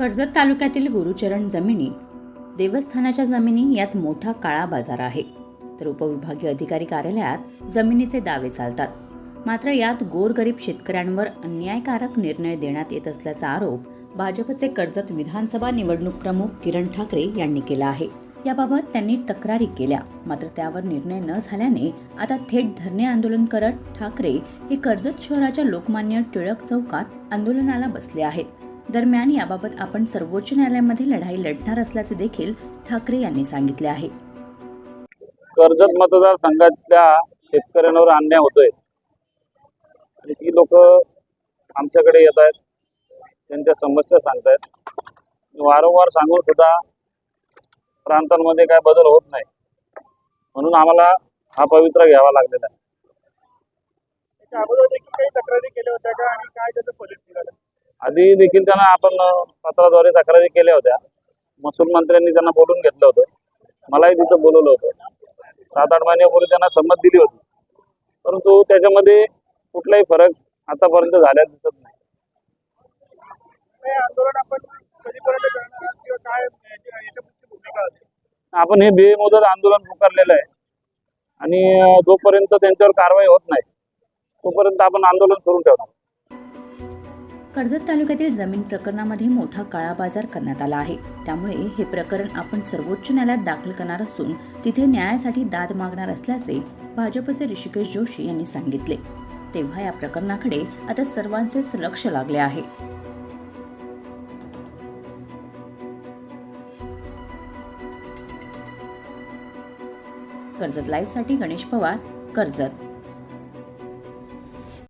कर्जत तालुक्यातील गुरुचरण जमिनी देवस्थानाच्या जमिनी यात मोठा काळा बाजार आहे. तर उपविभागीय अधिकारी कार्यालयात जमिनीचे दावे चालतात. मात्र यात गोरगरीब शेतकऱ्यांवर अन्यायकारक निर्णय देण्यात येत असल्याचा आरोप भाजपचे कर्जत विधानसभा निवडणूक प्रमुख किरण ठाकरे यांनी केला आहे. याबाबत त्यांनी तक्रारी केल्या. मात्र त्यावर निर्णय न झाल्याने आता थेट धरणे आंदोलन करत ठाकरे हे कर्जत शहराच्या लोकमान्य टिळक चौकात आंदोलनाला बसले आहेत. दरम्यान याबाबत आपण सर्वोच्च न्यायालयामध्ये लढाई लढणार असल्याचे देखील ठाकरे यांनी सांगितले आहे. कर्जत मतदारसंघातल्या शेतकऱ्यांवर अन्याय होतोय. आणि ती लोक आमच्याकडे येत आहेत. त्यांच्या समस्या सांगतायत. वारंवार सांगून सुद्धा प्रांतांमध्ये काय बदल होत नाही. म्हणून आम्हाला हा पवित्रा घ्यावा लागलेला आहे. त्याच्या अगोदर देखील काही तक्रारी केल्या होत्या का? आणि काय त्याचं फलित निघालं? आधी देखील त्यांना आपण पत्राद्वारे तक्रारी केल्या होत्या. महसूल मंत्र्यांनी त्यांना बोलून घेतलं होतं. मलाही तिथं बोलवलं होतं. सात आठ महिन्यापूर्वी त्यांना संमत दिली होती. परंतु त्याच्यामध्ये कुठलाही फरक आतापर्यंत झाल्यास दिसत नाही. आपण हे बेमुदत आंदोलन पुकारलेलं आहे. आणि जोपर्यंत त्यांच्यावर कारवाई होत नाही तोपर्यंत आपण आंदोलन सुरू ठेवणार. कर्जत तालुक्यातील जमीन प्रकरणामध्ये मोठा काळा बाजार करण्यात आला आहे. त्यामुळे हे प्रकरण आपण सर्वोच्च न्यायालयात दाखल करणार असून तिथे न्यायासाठी दाद मागणार असल्याचे भाजपचे ऋषिकेश जोशी यांनी सांगितले. तेव्हा या प्रकरणाकडे आता सर्वांचेच लक्ष लागले आहे. कर्जत लाईव्हसाठी गणेश पवार कर्जत.